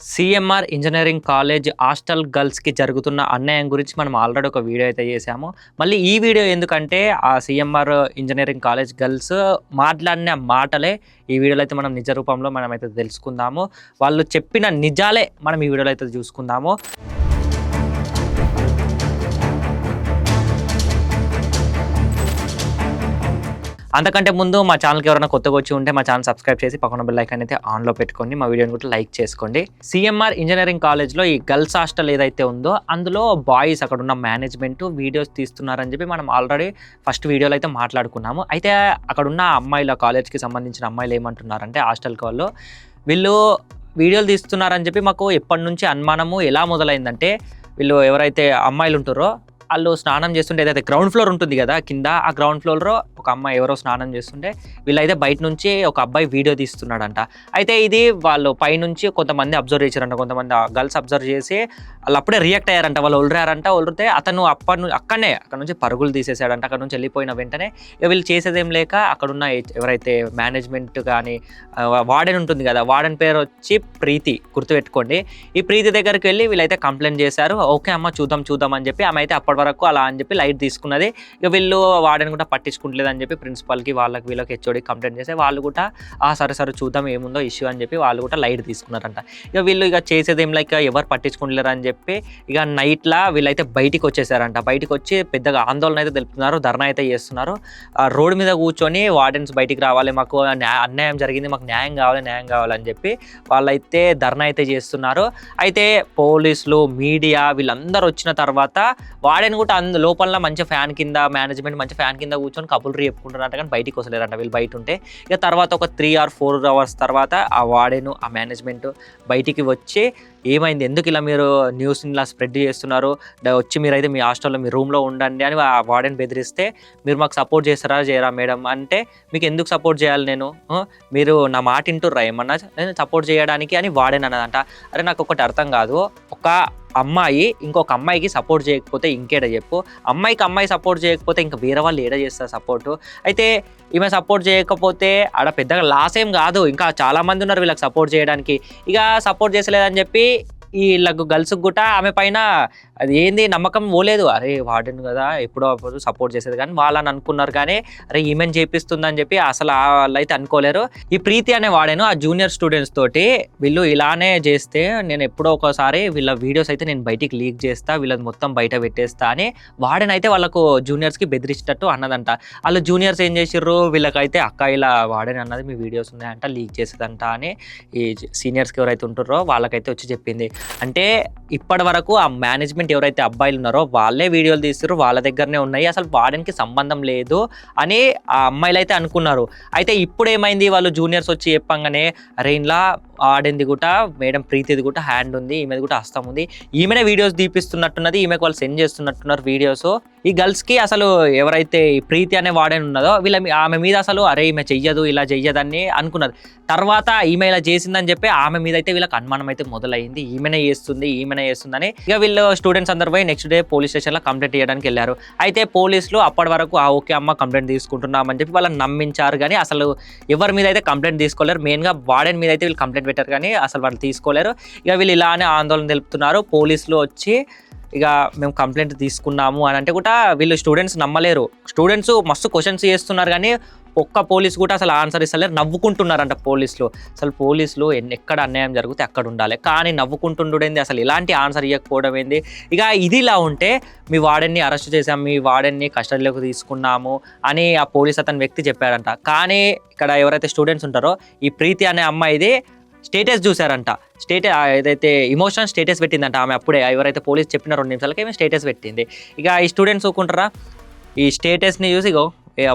CMR engineering college hostel గర్ల్స్కి జరుగుతున్న అన్యాయం గురించి మనం ఆల్రెడీ ఒక వీడియో అయితే చేసాము మళ్ళీ ఈ వీడియో ఎందుకంటే ఆ సిఎంఆర్ ఇంజనీరింగ్ కాలేజ్ గర్ల్స్ మాట్లాడిన మాటలే ఈ వీడియోలో అయితే మనం నిజ రూపంలో మనం అయితే తెలుసుకుందాము. వాళ్ళు చెప్పిన నిజాలే మనం ఈ వీడియోలో అయితే చూసుకుందాము. అంతకంటే ముందు మా ఛానల్కి ఎవరైనా కొత్తగా వచ్చి ఉంటే మా ఛానల్ సబ్స్క్రైబ్ చేసి పక్కన బెల్ ఐకాన్ అయితే ఆన్లో పెట్టుకోండి. మా వీడియోని కూడా లైక్ చేసుకోండి. సిఎంఆర్ ఇంజనీరింగ్ కాలేజ్లో ఈ గర్ల్స్ హాస్టల్ ఏదైతే ఉందో అందులో బాయ్స్ అక్కడ ఉన్న మేనేజ్మెంట్ వీడియోస్ తీస్తున్నారని చెప్పి మనం ఆల్రెడీ ఫస్ట్ వీడియోలో అయితే మాట్లాడుకున్నాము. అయితే అక్కడ ఉన్న అమ్మాయిల కాలేజ్కి సంబంధించిన అమ్మాయిలు ఏమంటున్నారంటే హాస్టల్కి వాళ్ళు వీళ్ళు వీడియోలు తీస్తున్నారని చెప్పి మాకు ఎప్పటి నుంచి అనుమానము ఎలా మొదలైందంటే వీళ్ళు ఎవరైతే అమ్మాయిలు ఉంటారో వాళ్ళు స్నానం చేస్తుంటే ఏదైతే గ్రౌండ్ ఫ్లోర్ ఉంటుంది కదా కింద ఆ గ్రౌండ్ ఫ్లోర్లో ఒక అమ్మాయి ఎవరో స్నానం చేస్తుంటే వీళ్ళైతే బయట నుంచి ఒక అబ్బాయి వీడియో తీస్తున్నాడంట. అయితే ఇది వాళ్ళు పైనుంచి కొంతమంది అబ్జర్వ్ చేశారంట కొంతమంది గర్ల్స్ అబ్జర్వ్ చేసి వాళ్ళు అప్పుడే రియాక్ట్ అయ్యారంట వాళ్ళు ఒలిరారంట ఒలిరితే అతను అప్పటి నుంచి అక్కడనే అక్కడ నుంచి పరుగులు తీసేసాడంట అక్కడ నుంచి వెళ్ళిపోయిన వెంటనే ఇక వీళ్ళు చేసేదేం లేక అక్కడున్న ఎవరైతే మేనేజ్మెంట్ కానీ వార్డెన్ ఉంటుంది కదా వార్డెన్ పేరు వచ్చి ప్రీతి గుర్తుపెట్టుకోండి. ఈ ప్రీతి దగ్గరికి వెళ్ళి వీళ్ళైతే కంప్లైంట్ చేశారు ఓకే అమ్మ చూద్దాం చూద్దాం అని చెప్పి ఆమె అయితే అప్పటి వరకు అలా అని చెప్పి లైట్ తీసుకున్నది. ఇక వీళ్ళు వాడని కూడా పట్టించుకుంటలేదు అని చెప్పి ప్రిన్సిపల్కి వాళ్ళకి వీళ్ళకి హెచ్ఓడి కంప్లైంట్ చేస్తే వాళ్ళు కూడా ఆ సరే సరే చూద్దాం ఏముందో ఇష్యూ అని చెప్పి వాళ్ళు కూడా లైట్ తీసుకున్నారంట. ఇక వీళ్ళు ఇక చేసేది ఏం లైక్ ఎవరు పట్టించుకుంటలేరు అని చెప్పి ఇక నైట్లా వీళ్ళైతే బయటికి వచ్చేసారంట. బయటికి వచ్చి పెద్దగా ఆందోళన అయితే తెలుపుతున్నారు ధర్నా అయితే చేస్తున్నారు. రోడ్డు మీద కూర్చొని వార్డెన్స్ బయటికి రావాలి మాకు అన్యాయం జరిగింది మాకు న్యాయం కావాలి న్యాయం కావాలని చెప్పి వాళ్ళైతే ధర్నా అయితే చేస్తున్నారు. అయితే పోలీసులు మీడియా వీళ్ళందరూ వచ్చిన తర్వాత వాడే వాడని కూడా అందు లోపల మంచి ఫ్యాన్ కింద మేనేజ్మెంట్ మంచి ఫ్యాన్ కింద కూర్చొని కబుల్ చెప్పుకుంటారంట కానీ బయటికి వస్తలేరంట వీళ్ళు బయట ఉంటే. ఇక తర్వాత ఒక త్రీ ఆర్ ఫోర్ అవర్స్ తర్వాత ఆ వాడెను ఆ మేనేజ్మెంట్ బయటికి వచ్చి ఏమైంది? ఎందుకు ఇలా మీరు న్యూస్ ఇలా స్ప్రెడ్ చేస్తున్నారు? వచ్చి వచ్చి మీరైతే మీ హాస్టల్లో మీ రూమ్లో ఉండండి అని ఆ వార్డెన్ బెదిరిస్తే మీరు మాకు సపోర్ట్ చేస్తారా? చేయరా మేడం? అంటే మీకు ఎందుకు సపోర్ట్ చేయాలి నేను? మీరు నా మాట వింటుర్రా ఏమన్నా? నేను సపోర్ట్ చేయడానికి అని వార్డెన్ అన్నదంట. అరే నాకు ఒకటి అర్థం కాదు. ఒక అమ్మాయి ఇంకొక అమ్మాయికి సపోర్ట్ చేయకపోతే ఇంకేడ చెప్పు? అమ్మాయికి అమ్మాయి సపోర్ట్ చేయకపోతే ఇంకా వేరే వాళ్ళు ఏడ చేస్తారు సపోర్టు అయితే ఈమె సపోర్ట్ చేయకపోతే ఆడ పెద్దగా లాస్ ఏం కాదు. ఇంకా చాలామంది ఉన్నారు వీళ్ళకి సపోర్ట్ చేయడానికి. ఇక సపోర్ట్ చేసలేదని చెప్పి వీళ్ళకు గర్ల్స్ గుట్ట ఆమె పైన అది ఏంది నమ్మకం పోలేదు. అరే వార్డెన్ కదా ఎప్పుడో అప్పుడు సపోర్ట్ చేసేది కానీ వాళ్ళని అనుకున్నారు కానీ అరే ఈమెన్ చేపిస్తుందని చెప్పి అసలు ఆ వాళ్ళు అయితే అనుకోలేరు. ఈ ప్రీతి అనే వాడాను ఆ జూనియర్ స్టూడెంట్స్ తోటి వీళ్ళు ఇలానే చేస్తే నేను ఎప్పుడో ఒకసారి వీళ్ళ వీడియోస్ అయితే నేను బయటికి లీక్ చేస్తా వీళ్ళది మొత్తం బయట పెట్టేస్తా అని వాడనైతే వాళ్ళకు జూనియర్స్కి బెదిరించినట్టు అన్నదంట. వాళ్ళు జూనియర్స్ ఏం చేసిర్రు వీళ్ళకైతే అక్క ఇలా వాడని అన్నది మీ వీడియోస్ ఉన్నాయంట లీక్ చేసేదంట అని ఈ సీనియర్స్కి ఎవరైతే ఉంటారో వాళ్ళకైతే వచ్చి చెప్పింది. అంటే ఇప్పటి వరకు ఆ మేనేజ్మెంట్ ఎవరైతే అబ్బాయిలు ఉన్నారో వాళ్ళే వీడియోలు తీస్తారు వాళ్ళ దగ్గరనే ఉన్నాయి. అసలు వాడనికి సంబంధం లేదు అని ఆ అమ్మాయిలు అయితే అనుకున్నారు. అయితే ఇప్పుడు ఏమైంది వాళ్ళు జూనియర్స్ వచ్చి చెప్పంగానే అరే ఇలా ఆడింది కూడా మేడం ప్రీతిది కూడా హ్యాండ్ ఉంది ఈమెది కూడా హస్తం ఉంది. ఈమెనే వీడియోస్ తీపిస్తున్నట్టున్నది ఈమెకు వాళ్ళు సెండ్ చేస్తున్నట్టున్నారు వీడియోస్ ఈ గర్ల్స్కి అసలు ఎవరైతే ఈ ప్రీతి అనే వాడని ఉన్నదో వీళ్ళ మీ- ఆమె మీద అసలు అరే ఈమె చెయ్యదు ఇలా చెయ్యదని అనుకున్నారు. తర్వాత ఈమె ఇలా చేసిందని చెప్పి ఆమె మీద అయితే వీళ్ళకి అనుమానం అయితే మొదలైంది ఈమెనే చేస్తుంది ఈమెనే చేస్తుందని ఇక వీళ్ళు స్టూడెంట్స్ అందరు పోయి నెక్స్ట్ డే పోలీస్ స్టేషన్లో కంప్లైంట్ చేయడానికి వెళ్ళారు. అయితే పోలీసులు అప్పటి వరకు ఆ ఓకే అమ్మ కంప్లైంట్ తీసుకుంటున్నామని చెప్పి వాళ్ళని నమ్మించారు కానీ అసలు ఎవరి మీద అయితే కంప్లైంట్ తీసుకోలేరు. మెయిన్గా వాడని మీద అయితే వీళ్ళు కంప్లైంట్ పెట్టారు కానీ అసలు వాళ్ళు తీసుకోలేరు. ఇక వీళ్ళు ఇలానే ఆందోళన తెలుపుతున్నారు. పోలీసులు వచ్చి ఇక మేము కంప్లైంట్ తీసుకున్నాము అని అంటే కూడా వీళ్ళు స్టూడెంట్స్ నమ్మలేరు. స్టూడెంట్స్ మస్తు క్వశ్చన్స్ చేస్తున్నారు కానీ ఒక్క పోలీస్ కూడా అసలు ఆన్సర్ ఇస్తలేరు. నవ్వుకుంటున్నారంట పోలీసులు. అసలు పోలీసులు ఎక్కడ అన్యాయం జరిగితే అక్కడ ఉండాలి. కానీ నవ్వుకుంటుండేంది అసలు ఇలాంటి ఆన్సర్ ఇవ్వకపోవడం ఏంది? ఇక ఇది ఇలా ఉంటే మీ వాడన్ని అరెస్ట్ చేసాం మీ వాడన్ని కస్టడీలోకి తీసుకున్నాము అని ఆ పోలీస్ అతని వ్యక్తి చెప్పాడంట. కానీ ఇక్కడ ఎవరైతే స్టూడెంట్స్ ఉంటారో ఈ ప్రీతి అనే అమ్మాయిది స్టేటస్ చూసారంట స్టేటస్ ఏదైతే ఇమోషనల్ స్టేటస్ పెట్టిందంట ఆమె అప్పుడే ఎవరైతే పోలీస్ చెప్పిన రెండు నిమిషాలకి ఏమి స్టేటస్ పెట్టింది. ఇక ఈ స్టూడెంట్స్ ఊకుంటారా? ఈ స్టేటస్ని చూసి ఇగో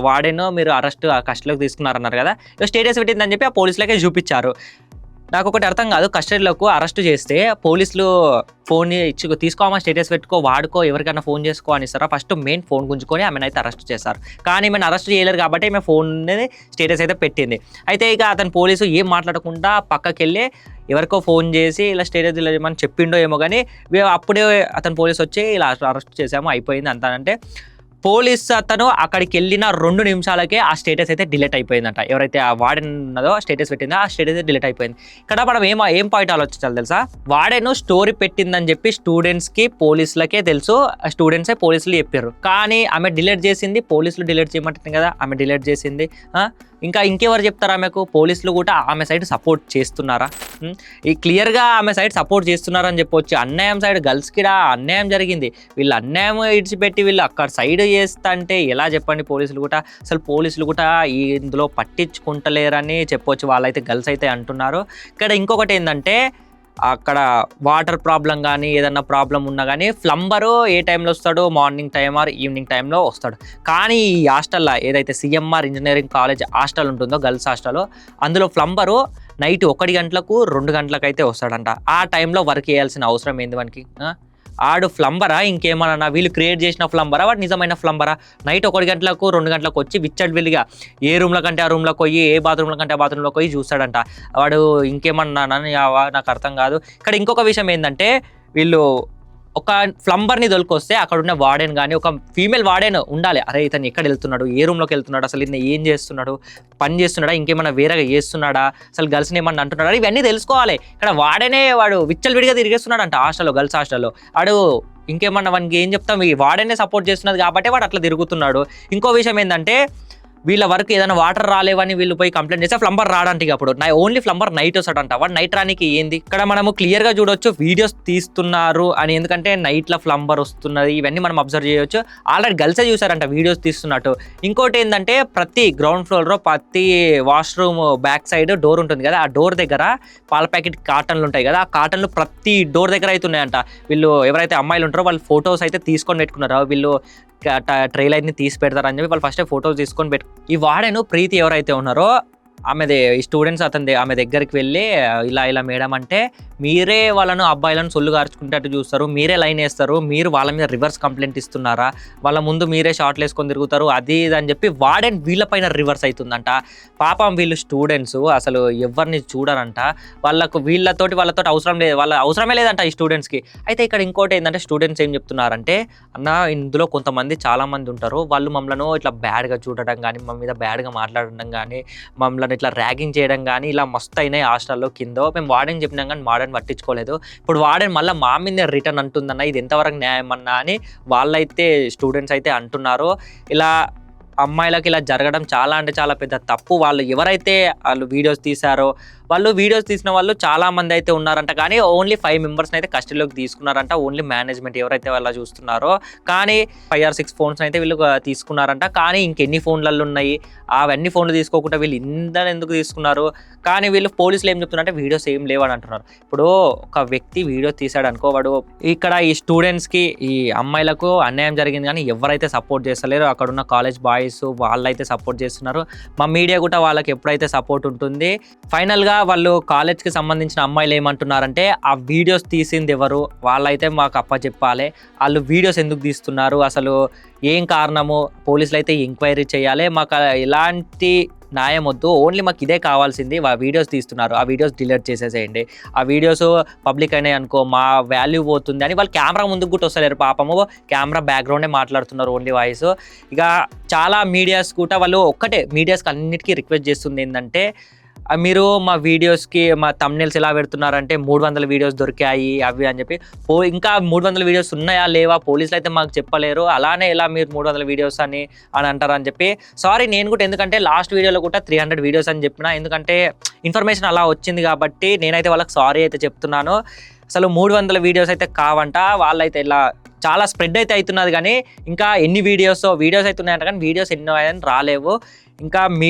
వాడేనో మీరు అరెస్ట్ కస్టడీలోకి తీసుకున్నారన్నారు కదా ఇక స్టేటస్ పెట్టిందని చెప్పి ఆ పోలీసులకే చూపించారు. నాకు ఒకటి అర్థం కాదు. కస్టడీలోకి అరెస్ట్ చేస్తే పోలీసులు ఫోన్ ఇచ్చి తీసుకోమా స్టేటస్ పెట్టుకో వాడుకో ఎవరికైనా ఫోన్ చేసుకో అని ఇస్తారా ఫస్ట్ మెయిన్ ఫోన్ గుంజుకొని ఆమెను అయితే అరెస్ట్ చేస్తారు కానీ ఈమెను అరెస్ట్ చేయలేరు కాబట్టి ఈమె ఫోన్ స్టేటస్ అయితే పెట్టింది. అయితే ఇక అతను పోలీసు ఏం మాట్లాడకుండా పక్కకి వెళ్ళి ఎవరికో ఫోన్ చేసి ఇలా స్టేటస్ ఇలా చెప్పిండో ఏమో కానీ అప్పుడే అతను పోలీస్ వచ్చి ఇలా అరెస్ట్ చేసాము అయిపోయింది అంతానంటే పోలీస్ అతను అక్కడికి వెళ్ళిన రెండు నిమిషాలకే ఆ స్టేటస్ అయితే డిలీట్ అయిపోయిందంట. ఎవరైతే ఆ వార్డెన్ ఉన్నదో స్టేటస్ పెట్టిందో ఆ స్టేటస్ అయితే డిలీట్ అయిపోయింది. ఇక్కడ మనం ఏం ఏం పాయింట్ ఆలోచించాలి తెలుసా? వాడేను స్టోరీ పెట్టిందని చెప్పి స్టూడెంట్స్కి పోలీసులకే తెలుసు స్టూడెంట్సే పోలీసులు చెప్పారు కానీ ఆమె డిలీట్ చేసింది పోలీసులు డిలీట్ చేయమంటుంది కదా ఆమె డిలీట్ చేసింది ఇంకా ఇంకెవరు చెప్తారు ఆమెకు? పోలీసులు కూడా ఆమె సైడ్ సపోర్ట్ చేస్తున్నారా? ఈ క్లియర్గా ఆమె సైడ్ సపోర్ట్ చేస్తున్నారని చెప్పొచ్చు. అన్యాయం సైడ్ గర్ల్స్కి అన్యాయం జరిగింది. వీళ్ళు అన్యాయం ఇడిచిపెట్టి వీళ్ళు అక్కడ సైడ్ చేస్తా అంటే ఎలా చెప్పండి పోలీసులు కూడా? అసలు పోలీసులు కూడా ఇందులో పట్టించుకుంటలేరని చెప్పొచ్చు. వాళ్ళైతే గర్ల్స్ అయితే అంటున్నారు. ఇక్కడ ఇంకొకటి ఏంటంటే అక్కడ వాటర్ ప్రాబ్లం కానీ ఏదన్నా ప్రాబ్లం ఉన్నా కానీ ఫ్లంబరు ఏ టైంలో వస్తాడో? మార్నింగ్ టైం ఆర్ ఈవినింగ్ టైంలో వస్తాడు. కానీ ఈ హాస్టల్లో ఏదైతే సిఎంఆర్ ఇంజనీరింగ్ కాలేజ్ హాస్టల్ ఉంటుందో గర్ల్స్ హాస్టల్ అందులో ప్లంబరు నైట్ ఒకటి గంటలకు రెండు గంటలకు అయితే వస్తాడంట. ఆ టైంలో వర్క్ చేయాల్సిన అవసరం ఏంది మనకి ఆడు ఫ్లంబరా ఇంకేమన్నా వీళ్ళు క్రియేట్ చేసిన ఫ్లంబరా వాడు నిజమైన ఫ్లంబరా? నైట్ ఒకటి గంటలకు రెండు గంటలకు వచ్చి విచ్చడ్ విల్లిగా ఏ రూమ్లో కంటే ఆ రూమ్లోకి పోయి ఏ బాత్రూమ్లో కంటే ఆ బాత్రూమ్లో పోయి చూస్తాడంట. వాడు ఇంకేమన్నా నాకు అర్థం కాదు. ఇక్కడ ఇంకొక విషయం ఏంటంటే వీళ్ళు ఒక ప్లంబర్ని దొరికొస్తే అక్కడ ఉన్న వార్డెన్ కానీ ఒక ఫీమేల్ వార్డెన్ ఉండాలి. అరే ఇతను ఎక్కడ వెళ్తున్నాడు? ఏ రూమ్లోకి వెళ్తున్నాడు? అసలు ఇతను ఏం చేస్తున్నాడు? పని చేస్తున్నాడా? ఇంకేమైనా వేరేగా చేస్తున్నాడా? అసలు గర్ల్స్ని ఏమన్నా అంటున్నాడా? ఇవన్నీ తెలుసుకోవాలి. ఇక్కడ వాడనే వాడు విచ్చలు విడిగా తిరిగేస్తున్నాడు అంట హాస్టల్లో గర్ల్స్ హాస్టల్లో. వాడు ఇంకేమన్నా వానికి ఏం చెప్తాం? ఈ వాడనే సపోర్ట్ చేస్తున్నది కాబట్టి వాడు అట్లా తిరుగుతున్నాడు. ఇంకో విషయం ఏంటంటే వీళ్ళ వరకు ఏదైనా వాటర్ రాలేవని వీళ్ళు పోయి కంప్లైంట్ చేస్తే ఫ్లంబర్ రాడంట అప్పుడు. నా ఓన్లీ ఫ్లంబర్ నైట్ వస్తాడంట. వాడు నైట్ రానికి ఏంది? ఇక్కడ మనము క్లియర్గా చూడొచ్చు వీడియోస్ తీస్తున్నారు అని. ఎందుకంటే నైట్లో ఫ్లంబర్ వస్తున్నది ఇవన్నీ మనం అబ్జర్వ్ చేయొచ్చు. ఆల్రెడీ గర్ల్సే చూసారంట వీడియోస్ తీస్తున్నట్టు. ఇంకోటి ఏంటంటే ప్రతి గ్రౌండ్ ఫ్లోర్లో ప్రతి వాష్రూమ్ బ్యాక్ సైడ్ డోర్ ఉంటుంది కదా. ఆ డోర్ దగ్గర పాల ప్యాకెట్ కాటన్లు ఉంటాయి కదా. ఆ కాటన్లు ప్రతి డోర్ దగ్గర అయితే ఉన్నాయంట. వీళ్ళు ఎవరైతే అమ్మాయిలు ఉంటారో వాళ్ళు ఫొటోస్ అయితే తీసుకొని పెట్టుకున్నారో. వీళ్ళు ట్రైలర్ని తీసి పెడతారని చెప్పి వాళ్ళు ఫస్ట్ ఫోటోస్ తీసుకొని పెట్టు ఈ వాడేను ప్రీతి ఎవరైతే ఉన్నారో ఆమెది స్టూడెంట్స్ అతని ఆమె దగ్గరికి వెళ్ళి ఇలా ఇలా మేడం అంటే మీరే వాళ్ళను అబ్బాయిలను సొల్లు గార్చుకుంటట్టు చూస్తారు మీరే లైన్ వేస్తారు మీరు వాళ్ళ మీద రివర్స్ కంప్లైంట్ ఇస్తున్నారా? వాళ్ళ ముందు మీరే షార్ట్లు వేసుకొని తిరుగుతారు అది ఇది అని చెప్పి వాడేన్ వీళ్ళపైన రివర్స్ అవుతుందంట పాపం వీళ్ళు స్టూడెంట్స్ అసలు ఎవరిని చూడరంట. వాళ్ళకు వీళ్ళతోటి వాళ్ళతోటి అవసరం లేదు వాళ్ళ అవసరమే లేదంట ఈ స్టూడెంట్స్కి అయితే ఇక్కడ ఇంకోటి ఏంటంటే స్టూడెంట్స్ ఏం చెప్తున్నారంటే అన్న ఇందులో కొంతమంది చాలామంది ఉంటారు వాళ్ళు మమ్మల్ని ఇట్లా బ్యాడ్గా చూడడం కానీ మా మీద బ్యాడ్గా మాట్లాడడం కానీ మమ్మల్ని ఇట్లా ర్యాగింగ్ చేయడం కానీ ఇలా మస్తు అయినాయి హాస్టల్లో కింద. మేము వాడని చెప్పినాం కానీ వాడని పట్టించుకోలేదు. ఇప్పుడు వాడని మళ్ళీ మా మీద రిటర్న్ అంటుందన్న ఇది ఎంతవరకు న్యాయం అన్నా అని వాళ్ళైతే స్టూడెంట్స్ అయితే అంటున్నారు. ఇలా అమ్మాయిలకి ఇలా జరగడం చాలా అంటే చాలా పెద్ద తప్పు. వాళ్ళు ఎవరైతే వాళ్ళు వీడియోస్ తీశారో వాళ్ళు వీడియోస్ తీసిన వాళ్ళు చాలా మంది అయితే ఉన్నారంట. కానీ ఓన్లీ ఫైవ్ మెంబర్స్ని అయితే కస్టడీలోకి తీసుకున్నారంట. ఓన్లీ మేనేజ్మెంట్ ఎవరైతే వాళ్ళ చూస్తున్నారో కానీ ఫైవ్ ఆర్ సిక్స్ ఫోన్స్ అయితే వీళ్ళు తీసుకున్నారంట. కానీ ఇంకెన్ని ఫోన్లలో ఉన్నాయి? అవన్నీ ఫోన్లు తీసుకోకుండా వీళ్ళు ఇందని ఎందుకు తీసుకున్నారు? కానీ వీళ్ళు పోలీసులు ఏం చెప్తున్నారంటే వీడియోస్ ఏం లేవని అంటున్నారు. ఇప్పుడు ఒక వ్యక్తి వీడియో తీసాడు అనుకో వాడు ఇక్కడ ఈ స్టూడెంట్స్కి ఈ అమ్మాయిలకు అన్యాయం జరిగింది కానీ ఎవరైతే సపోర్ట్ చేస్తలేరో అక్కడ ఉన్న కాలేజ్ బాయ్స్ వాళ్ళైతే సపోర్ట్ చేస్తున్నారు. మా మీడియా కూడా వాళ్ళకి ఎప్పుడైతే సపోర్ట్ ఉంటుంది ఫైనల్గా వాళ్ళు కాలేజ్కి సంబంధించిన అమ్మాయిలు ఏమంటున్నారంటే ఆ వీడియోస్ తీసింది ఎవరు? వాళ్ళైతే మాకు అప్ప చెప్పాలి వాళ్ళు వీడియోస్ ఎందుకు తీస్తున్నారు? అసలు ఏం కారణము? పోలీసులు అయితే ఎంక్వైరీ చేయాలి. మాకు ఎలాంటి న్యాయం వద్దు ఓన్లీ మాకు ఇదే కావాల్సింది ఆ వీడియోస్ తీస్తున్నారు ఆ వీడియోస్ డిలీట్ చేసేసేయండి. ఆ వీడియోస్ పబ్లిక్ అయినాయి అనుకో మా వాల్యూ పోతుంది అని వాళ్ళు కెమెరా ముందుకు కూడా వస్తలేరు పాపము. కెమెరా బ్యాక్గ్రౌండే మాట్లాడుతున్నారు ఓన్లీ వాయిస్. ఇక చాలా మీడియాస్ కూడా వాళ్ళు ఒక్కటే మీడియాస్కి అన్నిటికీ రిక్వెస్ట్ చేస్తుంది ఏంటంటే మీరు మా వీడియోస్కి మా తమ్నెల్స్ ఎలా పెడుతున్నారంటే మూడు వందల వీడియోస్ దొరికాయి అవి అని చెప్పి. పో ఇంకా మూడు వందల వీడియోస్ ఉన్నాయా లేవా? పోలీసులు అయితే మాకు చెప్పలేరు. అలానే ఎలా మీరు మూడు వందల వీడియోస్ అని అని అంటారు అని చెప్పి. సారీ నేను కూడా ఎందుకంటే లాస్ట్ వీడియోలో కూడా త్రీ హండ్రెడ్ వీడియోస్ అని చెప్పిన. ఎందుకంటే ఇన్ఫర్మేషన్ అలా వచ్చింది కాబట్టి నేనైతే వాళ్ళకి సారీ అయితే చెప్తున్నాను. అసలు మూడు వందల వీడియోస్ అయితే కావంట. వాళ్ళైతే ఇలా చాలా స్ప్రెడ్ అయితే అవుతున్నది కానీ ఇంకా ఎన్ని వీడియోస్ వీడియోస్ అయితే ఉన్నాయంట కానీ వీడియోస్ ఎన్నో రాలేవు. ఇంకా మీ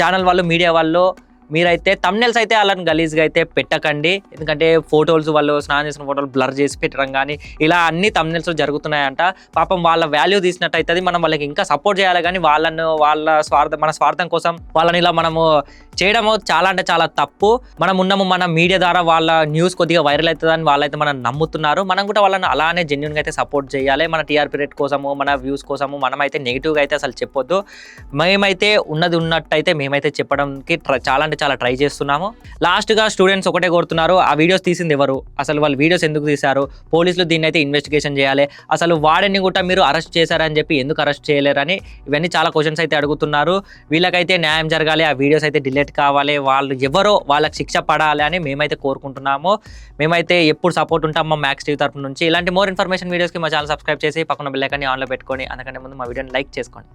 ఛానల్ వాళ్ళు మీడియా వాళ్ళు మీరైతే తమ్నెల్స్ అయితే అలాంటి గలీజ్గా అయితే పెట్టకండి. ఎందుకంటే ఫోటోలు వాళ్ళు స్నానం చేసిన ఫోటోలు బ్లర్ చేసి పెట్టడం కానీ ఇలా అన్ని తమ్నెల్స్ జరుగుతున్నాయంట. పాపం వాళ్ళ వాల్యూ తీసినట్టు అవుతుంది మనం వాళ్ళకి ఇంకా సపోర్ట్ చేయాలి కానీ వాళ్ళను వాళ్ళ స్వార్థం మన స్వార్థం కోసం వాళ్ళని ఇలా మనము చేయడము చాలా అంటే చాలా తప్పు. మనం ఉన్నాము మన మీడియా ద్వారా వాళ్ళ న్యూస్ కొద్దిగా వైరల్ అవుతుందని వాళ్ళైతే మనం నమ్ముతున్నారు. మనం కూడా వాళ్ళని అలానే జెన్యున్గా అయితే సపోర్ట్ చేయాలి. మన టీఆర్పీ రేట్ కోసము మన వ్యూస్ కోసము మనమైతే నెగిటివ్గా అయితే అసలు చెప్పొద్దు. మేమైతే ఉన్నది ఉన్నట్టయితే మేమైతే చెప్పడానికి ట్ర- చాలా అంటే చాలా ట్రై చేస్తున్నాము. లాస్ట్గా స్టూడెంట్స్ ఒకటే కోరుతున్నారు ఆ వీడియోస్ తీసింది ఎవరు? అసలు వాళ్ళు వీడియోస్ ఎందుకు తీశారు? పోలీసులు దీన్ని అయితే ఇన్వెస్టిగేషన్ చేయాలి. అసలు వాడిని కూడా మీరు అరెస్ట్ చేశారని చెప్పి ఎందుకు అరెస్ట్ చేయలేరని ఇవన్నీ చాలా క్వశ్చన్స్ అయితే అడుగుతున్నారు. వీళ్ళకైతే న్యాయం జరగాలి ఆ వీడియోస్ అయితే డిలీట్ కావాలి. వాళ్ళు ఎవరో వాళ్ళకి శిక్ష పడాలి అని మేమైతే కోరుకుంటున్నాము. మేమైతే ఎప్పుడు సపోర్ట్ ఉంటాం మా మ్యాక్స్ టీవీ తరపు నుంచి. ఇలాంటి మోర్ ఇన్ఫర్మేషన్ వీడియోస్కి మా ఛానల్ సబ్స్క్రైబ్ చేసి పక్కన బెల్ ఆన్లో పెట్టుకొని అందుకంటే ముందు మా వీడియోని లైక్ చేసుకోండి.